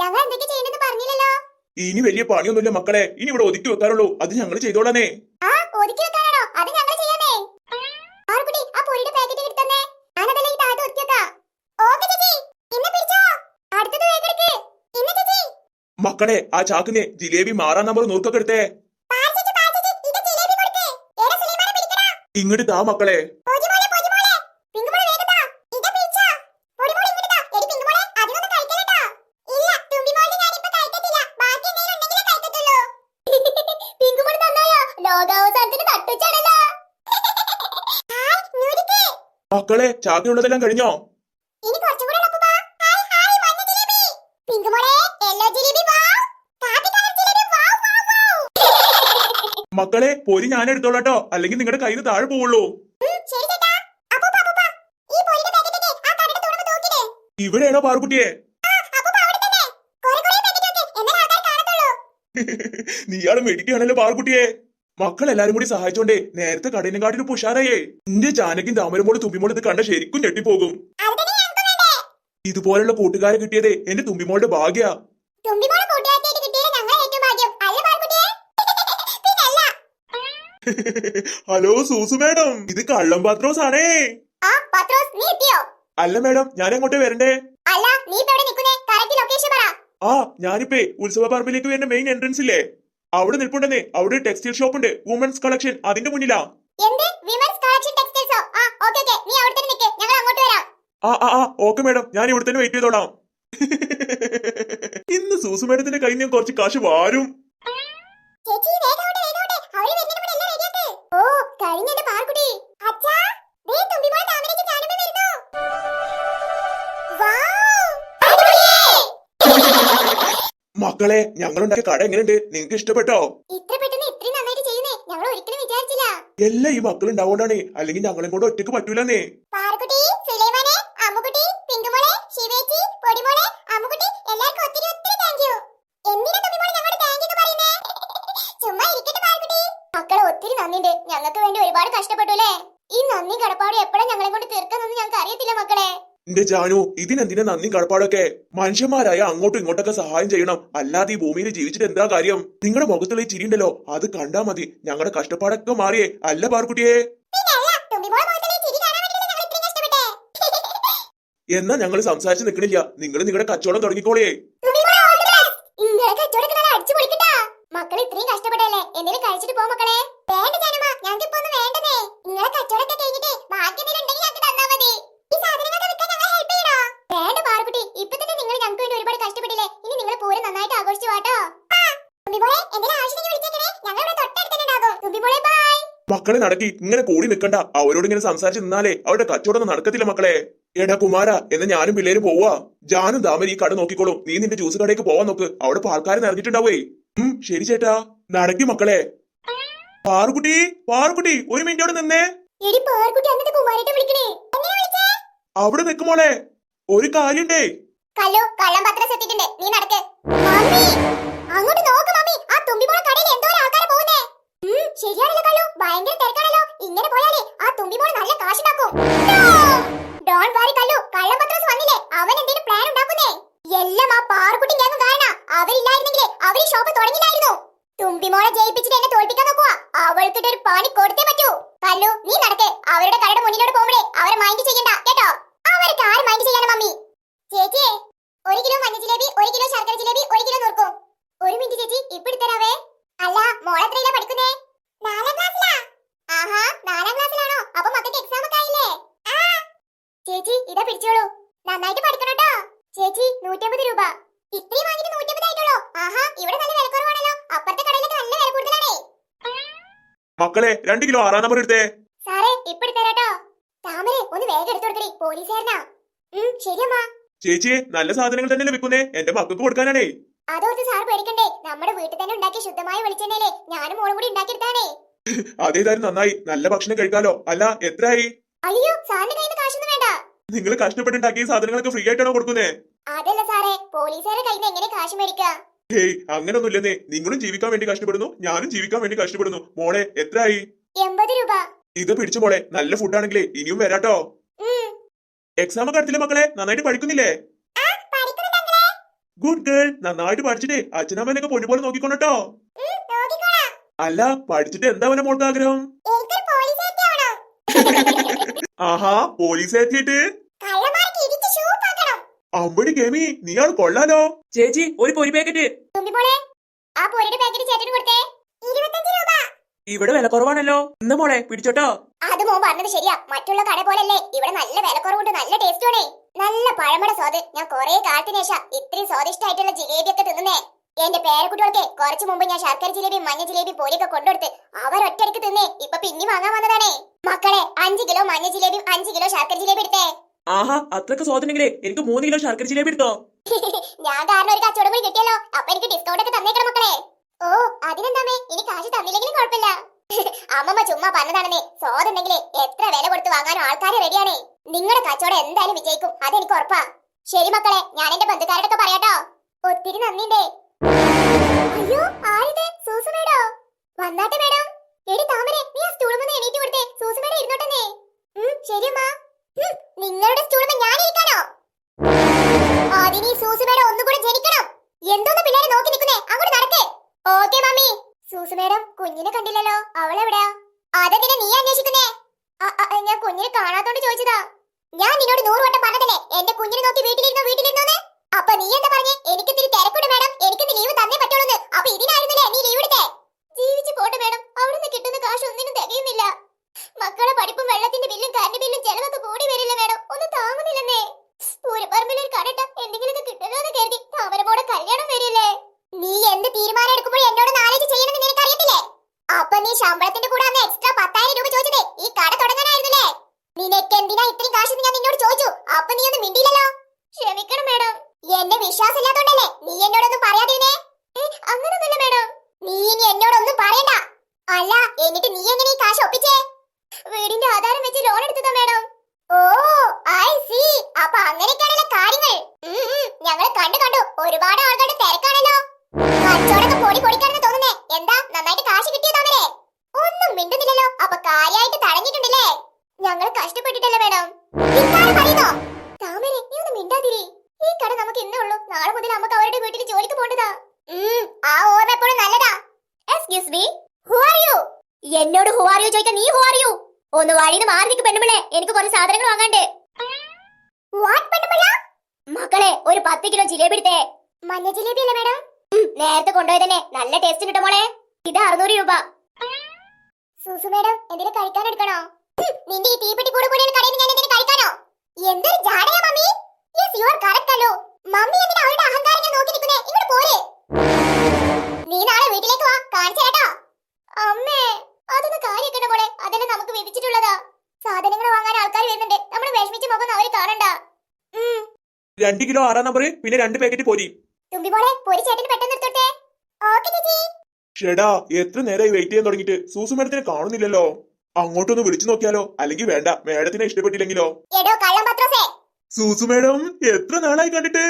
ഞങ്ങൾ എന്തൊക്കെ ചെയ്യണമെന്ന് പറഞ്ഞില്ലല്ലോ. ഇനി വലിയ പണിയൊന്നുമില്ല മക്കളെ. ഇനി ഇവിടെ ഒതുക്കി വെക്കാറുള്ളൂ അത് ഞങ്ങൾ ചെയ്തോളാനേ ആ ഒതുക്കി വെക്കാനാണോ? അത് ഞങ്ങൾ ചെയ്യാനേ ആർക്കുട്ടി ആ പൊരിയുടെ പാക്കറ്റ് എടുത്തന്നേ. ഞാനതല്ലേ ഈ താഴത്ത് ഒതുക്കി വെക്കാം. ഓക്കെ ചേച്ചി. ഇന്നെ പിടിച്ചോ. അടുത്തത് വേഗം എടുക്ക്. ഇന്നെ ചേച്ചി. മക്കളെ ആ ചാക്കിന് ജിലേബി മാറാൻ നമ്പർ നൂർക്കൊക്കെ എടുത്തേ. ഇങ്ങോട്ട് താ മക്കളെ പോജി മോളെ പോജി മോളെ പിങ്ക് മോളെ വേഗം താ ഇത പിടിച്ചോ പൊടി മോളെ ഇങ്ങോട്ട് താ എടി പിങ്ക് മോളെ അധികമൊന്നും കഴിക്കലട്ടോ ഇല്ല തുമ്പി മോളെ ഞാനിപ്പോ കഴിക്കത്തില്ല ബാക്കി എന്തെങ്കിലും ഉണ്ടെങ്കിലേ കഴിക്കത്തുള്ളൂ പിങ്ക് മോളെ തന്നായോ ലോകാവസാനത്തിന് തട്ടുച്ചാണല്ലോ മക്കളെ ചാക്കിനുള്ളതെല്ലാം കഴിഞ്ഞോ? ഇനി കുറച്ചും കൂടെ മക്കളെ പൊരി ഞാൻ എടുത്തോളട്ടോ അല്ലെങ്കിൽ നിങ്ങളുടെ കയ്യിൽ താഴെ പോവുള്ളൂ. ഇവിടെയാണോ പാറുക്കുട്ടിയെ? നീയാൾ മെഡിക്കുകയാണല്ലോ പാറുക്കുട്ടിയെ. മക്കളെല്ലാരും കൂടി സഹായിച്ചോണ്ടേ നേരത്തെ കടയിനെക്കാട്ടിലും ഉഷാറായേ നിന്റെ ജാനകിയും താമരമോട് തുമ്പിമോട് ഇത് കണ്ട ശരിക്കും ഞെട്ടിപ്പോകും. ഇതുപോലുള്ള കൂട്ടുകാരെ കിട്ടിയതേ എന്റെ തുമ്പിമോളുടെ ഭാഗ്യ. Hello സൂസു madam. ഇത് കള്ളം പത്രോസ് ആണേ. അല്ല മാഡം ഞാൻ എങ്ങോട്ടേ വരണ്ടേ? ആ ഞാനിപ്പേ ഉത്സവ പറമ്പിലേക്ക് വരുന്ന മെയിൻ എൻട്രൻസ് ഇല്ലേ? അവിടെ നിൽപ്പുണ്ടെന്നേ. അവിടെ ടെക്സ്റ്റൈൽ ഷോപ്പ് ഉണ്ട്. വുമൻസ് കളക്ഷൻ അതിന്റെ മുന്നിലാ. ആ ഓക്കെ മാഡം ഞാൻ ഇവിടെ തന്നെ വെയിറ്റ് ചെയ്തോളാം. ഇന്ന് സൂസു മേഡത്തിന്റെ കയ്യിൽ ഞാൻ കുറച്ച് കാശ് വാരും. മക്കളെ ഞങ്ങളുണ്ടാക്കിയ കട എങ്ങനെയുണ്ട്? നിങ്ങൾക്ക് ഇഷ്ടപ്പെട്ടോ? ഇത്ര പെട്ടെന്ന് ഇത്രയും നന്നായിട്ട് ചെയ്യുന്നേ. ഞങ്ങൾ ഒരിക്കലും വിചാരിച്ചില്ല. എല്ലാം ഈ മക്കൾ ഉണ്ടാവോണ്ടാണ് അല്ലെങ്കിൽ ഞങ്ങളെ കൊണ്ട് ഒറ്റയ്ക്ക് പറ്റൂലെന്നേ. ഒത്തിരി ഞങ്ങൾക്ക് വേണ്ടി ഒരുപാട് കഷ്ടപ്പെട്ടു അല്ലേ? ഈ നന്ദി കടപ്പാട് എപ്പോഴാ ഞങ്ങളെ കൊണ്ട് തീർക്കാന്നൊന്നും ഞങ്ങൾക്ക് അറിയത്തില്ല മക്കളെ. എന്റെ ജാനു ഇതിനെന്തിനെ നന്ദി കടപ്പാടൊക്കെ? മനുഷ്യന്മാരായ അങ്ങോട്ടും ഇങ്ങോട്ടൊക്കെ സഹായം ചെയ്യണം. അല്ലാതെ ഈ ഭൂമിയിൽ ജീവിച്ചിട്ട് എന്താ കാര്യം? നിങ്ങളുടെ മുഖത്തുള്ള ഈ ചിരിയുണ്ടല്ലോ. അത് കണ്ടാ മതി. ഞങ്ങളുടെ കഷ്ടപ്പാടൊക്കെ മാറിയേ. അല്ല പാർക്കുട്ടിയെ. എന്നാ ഞങ്ങൾ സംസാരിച്ച് നിൽക്കണില്ല നിങ്ങൾ നിങ്ങളുടെ കച്ചവടം തുടങ്ങിക്കോളേ മക്കളെ ഇത്രയും കഷ്ടപ്പെട്ടല്ലേ എന്തെങ്കിലും കഴിച്ചിട്ട് പോ മക്കളെ. വേണ്ട ജനമ ഞങ്ങൾക്ക് ഇപ്പൊ ഒന്നും വേണ്ടതേ. നിങ്ങളെ കച്ചവടമൊക്കെ കഴിഞ്ഞിട്ട് ഉണ്ടെങ്കിൽ ഞങ്ങൾക്ക് തന്നാ മതി ഈ സാധനങ്ങളൊക്കെ വിൽക്കാൻ ഞങ്ങളെ ഹെൽപ്പ് ചെയ്യണോ വേണ്ട പാറുകുട്ടി ഇപ്പൊ തന്നെ നിങ്ങൾ ഞങ്ങൾക്ക് വേണ്ടി ഒരുപാട് കഷ്ടപ്പെട്ടില്ലേ ഇനി നിങ്ങൾ പൂരം നന്നായിട്ട് ആഘോഷിച്ചു വാട്ടോ. മക്കളെ നടക്കി ഇങ്ങനെ കൂടി നിൽക്കണ്ട അവരോട് ഇങ്ങനെ സംസാരിച്ച് നിന്നാലേ അവരുടെ കച്ചവടം നടക്കത്തില്ല മക്കളെ. എടാ കുമാര എന്ന് ഞാനും പിള്ളേര് പോവാ. ജാനും ദാമൻ ഈ കട നോക്കിക്കോളും. നീ നിന്റെ ജ്യൂസ് കടയ്ക്ക് പോവാൻ നോക്ക്. അവിടെ ആൾക്കാർ നിറഞ്ഞിട്ടുണ്ടാവേ. ഉം ശരി ചേട്ടാ. നടക്കി മക്കളെ. പാറുകുട്ടി പാറുകുട്ടി ഒരു മിനിറ്റ് അവിടെ നിന്നേ. അവിടെ നിൽക്കുമോളെ ഒരു കാര്യണ്ടേ. കല്ലു കള്ളം പത്രം നീ നടക്ക്. മമ്മി! അങ്ങോട്ട് നോക്ക് മമ്മി. ആ തുമ്പിമോളെ കടയിൽ എന്തോ ആൾക്കാരെ പോകുന്നേ. ശരിയാണല്ലോ കല്ലു. ഭയങ്കര തിരക്കാണല്ലോ. ഇങ്ങനെ പോയാലേ ആ തുമ്പിമോൾ നല്ല കാശുണ്ടാക്കും ഡോൺ വാരി കല്ലു കള്ളം പത്രം അവൻ എന്തെങ്കിലും പ്ലാൻ ഉണ്ടാക്കുന്നേ? എല്ലാം ആ പാറുകുട്ടി ഞാൻ കാരണം അവരില്ലായിരുന്നെങ്കിലേ അവർ ഷോപ്പ് തുടങ്ങില്ലായിരുന്നു. തുമ്പിമോളെ ജയിപ്പിച്ചിട്ട് എന്നെ തോൽപ്പിക്കാൻ നോക്കുക ഒരു പണി കൊടുത്തേ പറ്റൂ. കല്ലു നീ നടക്ക്. അവരുടെ കടയുടെ മുന്നിലൂടെ പോകുമ്പോഴേ അവരെ മൈൻഡ് ചെയ്യണ്ട. കേട്ടോ? അവർക്ക് ആരും മൈൻഡ് ചെയ്യാനാ മമ്മി ചേച്ചി ഒരു കിലോ മഞ്ഞ ജിലേബി ഒരു കിലോ ശർക്കര ജിലേബി ഒരു കിലോ നുറുക്കും ഒരു മിനിറ്റ് അല്ല ഇപ്പൊ എത്രയിലാ പഠിക്കുന്നേ? നാലാം ക്ലാസ്സിലാ. ആഹാ നാലാം ക്ലാസ്സിലാണോ? അപ്പൊ മക്കൾക്ക് എക്സാം ഒക്കെ ആയില്ലേ? ആ. ചേച്ചി ഇതാ പിടിച്ചോളൂ. നന്നായിട്ട് പഠിക്കണം കേട്ടോ ചേച്ചി നൂറ്റമ്പത് രൂപ. ഇത്രയും വാങ്ങിട്ട് നൂറ്റമ്പത് ആയിട്ടുള്ളൂ? ആഹാ ഇവിടെ നല്ല വില കുറവാണല്ലോ അപ്പുറത്തെ കടയിലൊക്കെ നല്ല വില കൂടുതലാണേ. മക്കളെ രണ്ട് കിലോ ആറാം നമ്പർ എടുത്തേ. സാറേ ഇപ്പൊ എടുത്തരാട്ടോ താമരെ ഒന്ന് വേഗം എടുത്തു കൊടുക്കണേ പോലീസുകാരനാ. ശരിയമ്മ. ചേച്ചി നല്ല സാധനങ്ങൾ തന്നെ വിൽക്കുന്നേ എന്റെ മക്കൾക്ക് കൊടുക്കാനാണേ. അതോർത്ത് സാർ പേടിക്കണ്ടേ? നമ്മുടെ വീട്ടിൽ തന്നെ ഉണ്ടാക്കിയ ശുദ്ധമായ വെളിച്ചെണ്ണയിലെ ഞാനും മോളും കൂടി ഉണ്ടാക്കിയെടുത്താണേ അതേതായാലും നന്നായി. നല്ല ഭക്ഷണം കഴിക്കാലോ. അല്ല എത്രയായി? അയ്യോ സാറിന്റെ കയ്യിൽ കാശൊന്നും വേണ്ട. നിങ്ങൾ കഷ്ടപ്പെട്ടുണ്ടാക്കിയ സാധനങ്ങളൊക്കെ ഫ്രീ ആയിട്ടാണോ കൊടുക്കുന്നേ? അതല്ല സാറേ പോലീസുകാരുടെ കയ്യിൽ എങ്ങനെ കാശ് മേടിക്കുക ഹേയ് അങ്ങനൊന്നുമില്ലെന്നേ. നിങ്ങളും ജീവിക്കാൻ വേണ്ടി കഷ്ടപ്പെടുന്നു. ഞാനും ജീവിക്കാൻ വേണ്ടി കഷ്ടപ്പെടുന്നു. മോളെ എത്രയായി? എൺപത് രൂപ. ഇത് പിടിച്ചു മോളെ. നല്ല ഫുഡാണെങ്കിലേ ഇനിയും വരാട്ടോ. എക്സാം ഒക്കെ അടുത്തില്ലേ മക്കളെ? നന്നായിട്ട് പഠിക്കുന്നില്ലേ? ഗുഡ് ഗേൾ നന്നായിട്ട് പഠിച്ചിട്ടേ. അച്ഛനമ്മനൊക്കെ പൊന്നുപോലെ നോക്കിക്കൊണ്ടോ ഉം, നോക്കിക്കോളാം. അല്ല പഠിച്ചിട്ട് എന്താ അവന്റെ മോൾക്ക് ആഗ്രഹം. ആഹാ പോലീസ് എത്തിയിട്ട്. അമ്പടി കേമി നീ ആൾ കൊള്ളാലോ. ചേച്ചി ഒരു പൊരി പാക്കറ്റ്. ഇവിടെ വില കുറവാണല്ലോ ഇന്ന് മോളെ പിടിച്ചോട്ടോ. അത് മോൻ പറഞ്ഞത് ശരിയാ. മറ്റുള്ള കട പോലല്ലേ. ഇവിടെ നല്ല വില കുറവുണ്ട് നല്ല ടേസ്റ്റ് ആണേ. നല്ല പഴമയുടെ സ്വാദ്. ഞാൻ കൊറേ കാലത്തിന് ശേഷം ഇത്രയും സ്വാദിഷ്ടമായിട്ടുള്ള ജിലേബിയൊക്കെ തിന്നുന്നേ. എന്റെ പേരക്കുട്ടികൾക്ക് കുറച്ചു മുമ്പ് ഞാൻ ശർക്കര ജിലേബി മഞ്ഞ ജിലേബി പോലെയൊക്കെ കൊണ്ടുകൊടുത്ത് അവർ ഒറ്റയ്ക്ക് തിന്നേ. ഇപ്പൊ പിന്നെ വാങ്ങാൻ വന്നതാണേ. മക്കളെ അഞ്ചു കിലോ മഞ്ഞ ജിലേബിയും അഞ്ചു കിലോ ശർക്കര ജിലേബി എടുത്തേ. ആഹാ അത്രയ്ക്ക് സ്വാദുണ്ടെങ്കിലേ എനിക്ക് മൂന്ന് കിലോ ശർക്കര ജിലേബി എടുത്തോ? ഞാൻ കാരണം ഒരു കച്ചവടം കൂടി കിട്ടിയല്ലോ. അപ്പൊ എനിക്ക് ഡിസ്കൗണ്ട് ഒക്കെ തന്നേക്കണം മക്കളെ. ഓ അതിനെന്താമേ ഇനി കാശ് തന്നില്ലെങ്കിലും കുഴപ്പമില്ല. അമ്മമ്മ ചുമ്മാ പറഞ്ഞതാണെന്നേ. സ്വാദുണ്ടെങ്കിലേ എത്ര വില കൊടുത്ത് വാങ്ങാനും ആൾക്കാർ റെഡിയാണേ നിങ്ങളുടെ കച്ചവടം എന്തായാലും വിജയിക്കും. അതെനിക്ക് ഉറപ്പാ. ശരി മക്കളെ ഞാൻ എന്റെ ബന്ധുക്കാരോടൊക്കെ പറയാട്ടോ. ഒത്തിരി നന്ദിണ്ടേ അയ്യോ ആരിത്? സൂസു മേഡോ? വന്നാട്ടെ മേഡം. എടി താമരെ നീ ആ സ്റ്റൂളിൽ നിന്ന് എണീറ്റ് കൊടുത്തേ. സൂസു മേഡം ഇരുന്നോട്ടെന്നേ. ശരിയമ്മ നിങ്ങളുടെ സ്റ്റൂളിൽ ഞാൻ ഇരിക്കാനോ അതിനി സൂസുമേടം ഒന്നുകൂടെ ജനിക്കണം. എന്തോന്ന് പിള്ളേരെ നോക്കി നിൽക്കുന്നേ? അങ്ങോട്ട് നടക്കേ. ഓക്കെ മമ്മി സൂസുമേടം കുഞ്ഞിനെ കണ്ടില്ലല്ലോ. അവളെവിടെയാ? അതെന്തിനാ നീ അന്വേഷിക്കുന്നേ? ഞാൻ കുഞ്ഞിനെ കാണാത്തോണ്ട് ചോദിച്ചതാ. ഞാൻ നിന്നോട് നൂറ് വട്ടം പറഞ്ഞതല്ലേ? എന്റെ കുഞ്ഞിനെ നോക്കി വീട്ടിലിരുന്നോ വീട്ടിലിരുന്നോന്ന്? അപ്പൊ നീ എന്താ പറഞ്ഞേ? എനിക്ക് തിരി തിരക്കുണ്ട് മേഡം. എനിക്ക് ലീവ് തന്നേ പറ്റുള്ളൂ അപ്പൊ ഇതിനായിരുന്നില്ലേ നീ ലീവ് എടുത്തേ ജീവിച്ചു പോട്ടെ മേഡം അവിടുന്ന് കിട്ടുന്ന കാശ് ഒന്നിനും തികയുന്നില്ല മക്കളെ പഠിപ്പും വെള്ളത്തിന്റെ ബില്ലും കറണ്ട് ബില്ലും ചെലവൊക്കെ കൂടി വരില്ല മേഡം ഒന്നും താങ്ങുന്നില്ലെന്നേ പൂരപ്പറമ്പിൽ ഒരു കടട്ട എന്തെങ്കിലുമൊക്കെ കിട്ടല്ലോ എന്ന് കരുതി താമരമോടെ കല്യാണം വരില്ലേ നീ എന്ത് തീരുമാനം എടുക്കുമ്പോൾ എന്നോട് നാലേജ് ചെയ്യണമെന്ന് നിനക്ക് അറിയത്തില്ലേ അപ്പൊ ശമ്പളത്തിന്റെ കൂടെ അന്ന് എക്സ്ട്രാ പത്തായിരം രൂപ ചോദിച്ചതേ ഈ കട തുടങ്ങാനായിരുന്നില്ലേ? നിനക്ക് എന്തിനാ ഇത്രയും കാശ് ഞാൻ നിന്നോട് ചോദിച്ചു? അപ്പൊ നീ ഒന്നും മിണ്ടിയില്ലല്ലോ? ക്ഷമിക്കണം മേഡം. എന്നെ വിശ്വാസമില്ലാത്തോണ്ടല്ലേ നീ എന്നോടൊന്നും പറയാതിരുന്നേ? അങ്ങനൊന്നുമില്ല മേഡം. നീ ഇനി എന്നോടൊന്നും പറയണ്ട. അല്ല എന്നിട്ട് നീ എങ്ങനെ ഈ കാശ് ഒപ്പിച്ചേ? വീടിന്റെ ആധാരം വെച്ച് ഒന്ന് വഴിന്ന് മാറി നിൽക്ക് പെണ്ണുമ്പിളെ എനിക്ക് കുറച്ച് സാധനങ്ങൾ വാങ്ങാണ്ട്. മക്കളെ ഒരു പത്ത് കിലോ ജിലേബി എടുത്തേ. മഞ്ഞ ജിലേബി അല്ലേ മേഡം? നേരത്തെ കൊണ്ടുപോയി തന്നെ. നല്ല ടേസ്റ്റ് കിട്ടും മോളെ. ഇത് അറുന്നൂറ് രൂപ. സൂസു മേഡം എന്തെങ്കിലും കഴിക്കാൻ എടുക്കണോ? നിന്റെ ഈ തീപ്പെട്ടി കൂടെ കൂടെ കടയിൽ ഞാൻ എന്തെങ്കിലും കഴിക്കാനോ? എന്തൊരു ജാടയാ mummy. Yes you are correct അല്ലോ. മമ്മി എന്തിനാ അവളുടെ അഹങ്കാരം ഞാൻ നോക്കി നിൽക്കുന്നേ? ഇങ്ങോട്ട് പോരെ. നീ നാളെ വീട്ടിലേക്ക് വാ. കാണിച്ചു അമ്മേ അതൊന്നും മോളെ അതല്ലേ നമുക്ക് വിധിച്ചിട്ടുള്ളതാ. സാധനങ്ങൾ വാങ്ങാൻ ആൾക്കാർ വരുന്നുണ്ട്. നമ്മൾ വിഷമിച്ച മുഖം അവർ കാണണ്ട. രണ്ട് കിലോ ആറാം നമ്പർ പിന്നെ രണ്ട് പാക്കറ്റ് പൊരി. തുമ്പി മോളെ പൊരി ചേട്ടന് പെട്ടെന്ന് എടുത്തോട്ടെ. ഓക്കെ ചേച്ചി. ഷെടാ എത്ര നേരമായി വെയിറ്റ് ചെയ്യാൻ തുടങ്ങിയിട്ട്. സൂസു മേഡത്തിനെ കാണുന്നില്ലല്ലോ. അങ്ങോട്ടൊന്ന് വിളിച്ചു നോക്കിയാലോ? അല്ലെങ്കിൽ വേണ്ട മേഡത്തിനെ ഇഷ്ടപ്പെട്ടില്ലെങ്കിലോ? സൂസു മേഡം എത്ര നാളായി കണ്ടിട്ട്?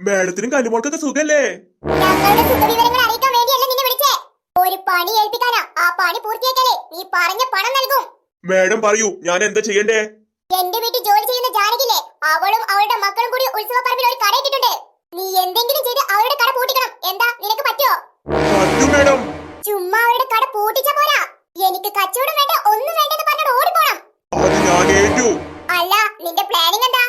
മേഡത്തിനും കല്ലുമോൾക്കൊക്കെ സുഖല്ലേ ഞങ്ങളുടെ സുഖവിവരങ്ങൾ അറിയിക്കാൻ വേണ്ടിയല്ല നിന്നെ വിളിച്ചേ ഒരു പണി ഏൽപ്പിക്കാനാ. ആ പണി പൂർത്തിയാക്കാനേ നീ പറഞ്ഞ പണം നൽകും. മേഡം പറയൂ ഞാൻ എന്താ ചെയ്യണ്ടേ? എന്റെ വീട്ടിൽ ജോലി ചെയ്യുന്ന ജാനകില്ലേ അവളും അവളുടെ മക്കളും കൂടി ഉത്സവ പറമ്പിൽ ഒരു കട ഇട്ടിട്ടുണ്ട്. നീ എന്തെങ്കിലും ചെയ്ത് അവരുടെ കട പൂട്ടിക്കണം. എന്താ നിനക്ക് പറ്റോ പറ്റു മേഡം. ചുമ്മാ അവരുടെ കട പൂട്ടിച്ച പോരാ. എനിക്ക് കച്ചവടം വേണ്ട ഒന്നും വേണ്ടെന്ന് പറഞ്ഞോട് ഓടിപ്പോണം. അത് ഞാൻ ഏറ്റു. അല്ല നിന്റെ പ്ലാനിങ് എന്താ?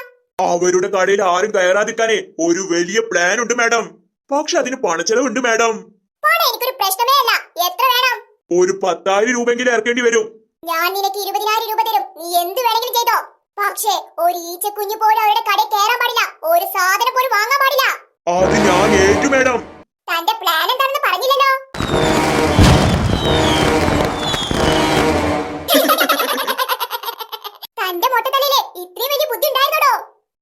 അവരുടെ കടയിൽ ആരും കയറാതിരിക്കാനേ ഒരു വലിയ പ്ലാൻ ഉണ്ട് മാഡം. പക്ഷെ അതിന് പണച്ചെലവുണ്ട് മാഡം. പണം എനിക്കൊരു പ്രശ്നമേ അല്ല എത്ര വേണം ഒരു പത്തായിരം രൂപയെങ്കിലും ഇറക്കേണ്ടി വരും. ഞാൻ നിനക്ക് ഇരുപതിനായിരം രൂപ തരും. നീ എന്ത് വേണമെങ്കിലും ചെയ്തോ. പക്ഷേ ഒരു ഈച്ച കുഞ്ഞു പോലും അവരുടെ കടയിൽ കയറാൻ പാടില്ല. ഒരു സാധനം പോലും വാങ്ങാൻ പാടില്ല. അത് ഞാൻ ഏറ്റു മേഡം. തന്റെ പ്ലാൻ എന്താണെന്ന് പറഞ്ഞില്ലല്ലോ. തന്റെ മൊട്ടത്തലയിലെ ഇത്രയും വലിയ ബുദ്ധി ഉണ്ടായിരുന്നോടോ?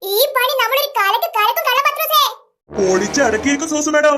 ഈ പണി നമ്മളൊരു കാലത്ത് കലക്കും കള്ളപത്രസേ പൊളിച്ചടക്കിയിരിക്കും സോസ് മാഡം.